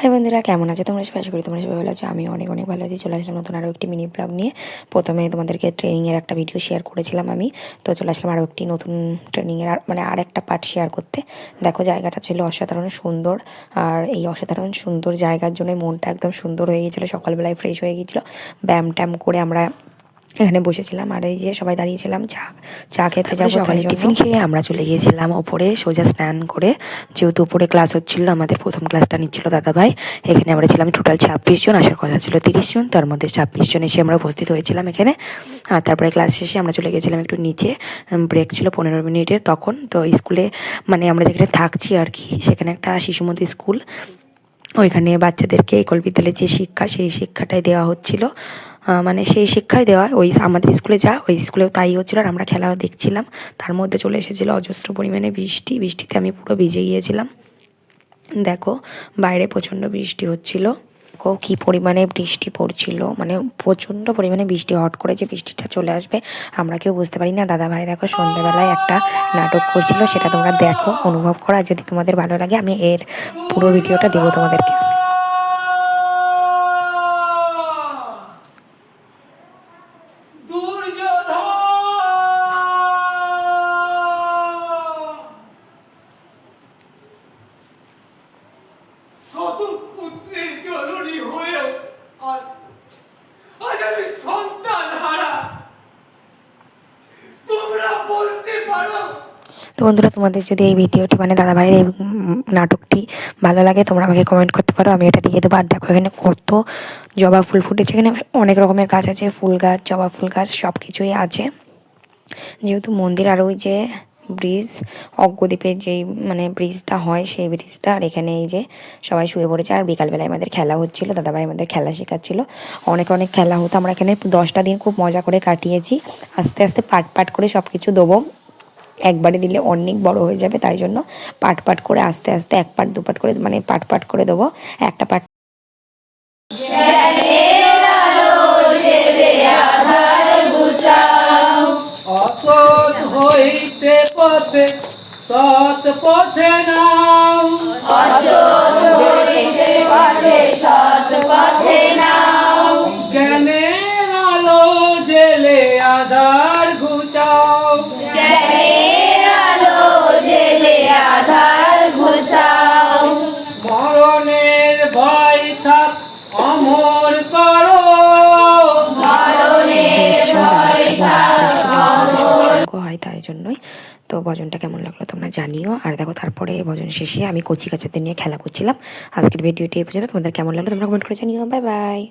High বন্ধুরা, কেমন আছো? তোমরা সবাই? আশা করি তোমরা সবাই ভালো আছো। আমি অনেক অনেক ভালো আছি। চলে আসলাম নতুন আরও একটি মিনি ব্লগ নিয়ে। প্রথমে তোমাদেরকে ট্রেনিংয়ের একটা ভিডিও শেয়ার করেছিলাম আমি। তো চলে আসলাম আরও একটি নতুন ট্রেনিংয়ের মানে আর একটা পার্ট শেয়ার করতে। দেখো, জায়গাটা ছিল অসাধারণ সুন্দর। আর এই অসাধারণ সুন্দর জায়গার জন্য মনটা একদম সুন্দর হয়ে গিয়েছিল। সকালবেলায় ফ্রেশ হয়ে গিয়েছিল। ব্যায়াম ট্যাম করে আমরা এখানে বসেছিলাম আর এই যে সবাই দাঁড়িয়েছিলাম চা চা খেতে যাব সকালে টিফিন খেয়ে আমরা চলে গিয়েছিলাম ওপরে সোজা স্নান করে। যেহেতু উপরে ক্লাস হচ্ছিল আমাদের প্রথম ক্লাসটা নিচ্ছিল দাদাভাই এখানে আমরা ছিলাম টোটাল ছাব্বিশ জন আসার কথা ছিল তিরিশ জন তার মধ্যে ছাব্বিশ জন এসে আমরা উপস্থিত হয়েছিলাম এখানে। আর তারপরে ক্লাস শেষে আমরা চলে গেছিলাম একটু নিচে ব্রেক ছিল পনেরো মিনিটের তখন। তো স্কুলে মানে আমরা যেখানে থাকছি আর কি সেখানে একটা শিশুমন্দির স্কুল। ওইখানে বাচ্চাদেরকে একল বিদ্যালয়ে যে শিক্ষা সেই শিক্ষাটাই দেওয়া হচ্ছিল। মানে সেই শিক্ষাই দেওয়া ওই আমাদের স্কুলে যা, ওই স্কুলেও তাই হচ্ছিল আর আমরা খেলা দেখছিলাম। তার মধ্যে চলে এসেছিল অজস্র পরিমাণে বৃষ্টি। বৃষ্টিতে আমি পুরো ভিজে গিয়েছিলাম। দেখো, বাইরে প্রচণ্ড বৃষ্টি হচ্ছিল। দেখো কী পরিমাণে বৃষ্টি পড়ছিল। মানে প্রচণ্ড পরিমাণে বৃষ্টি। হট করে যে বৃষ্টিটা চলে আসবে, আমরা কেউ বুঝতে পারি না। দাদা ভাই দেখো, সন্ধ্যাবেলায় একটা নাটক করছিল, সেটা তোমরা দেখো, অনুভব করো। যদি তোমাদের ভালো লাগে, আমি এর পুরো ভিডিওটা দেবো তোমাদেরকে। তো বন্ধুরা, তোমাদের যদি এই ভিডিওটি মানে দাদা ভাইয়ের এই নাটকটি ভালো লাগে, তোমরা আমাকে কমেন্ট করতে পারো। আমি এটা দিয়ে দেবো। আর দেখো, এখানে কত জবা ফুল ফুটেছে। এখানে অনেক রকমের গাছ আছে। ফুল গাছ, জবা ফুল গাছ সব কিছুই আছে। যেহেতু মন্দির আর ওই যে ব্রিজ অজ্ঞদ্বীপের যেই মানে ব্রিজটা হয়, সেই ব্রিজটা আর এখানে এই যে সবাই শুয়ে পড়েছে। আর বিকালবেলায় আমাদের খেলা হচ্ছিল। দাদাভাই আমাদের খেলা শেখাচ্ছিলো। অনেক অনেক খেলা হতো। আমরা এখানে দশটা দিন খুব মজা করে কাটিয়েছি। আস্তে আস্তে পাট পাট করে সব কিছু দেবো। একবারে দিলে অনেক বড় হয়ে যাবে, তাই জন্য পাট পাট করে আস্তে আস্তে এক পাট, দু পাট করে মানে পাট পাট করে দেবো, একটা পাট। হইতে পথে, সৎ জ্ঞানের আলো জেলে আধার। থাক অমর করো। হয় তাই জন্যই। তো ভজনটা কেমন লাগল তোমরা জানিও। আর দেখো তারপরে ভজন শেষে আমি কচি কাচাদের নিয়ে খেলা করছিলাম। আজকের ভিডিওটি এই পর্যন্ত। তোমাদের কেমন লাগল তোমরা কমেন্ট করে জানিও। Bye bye.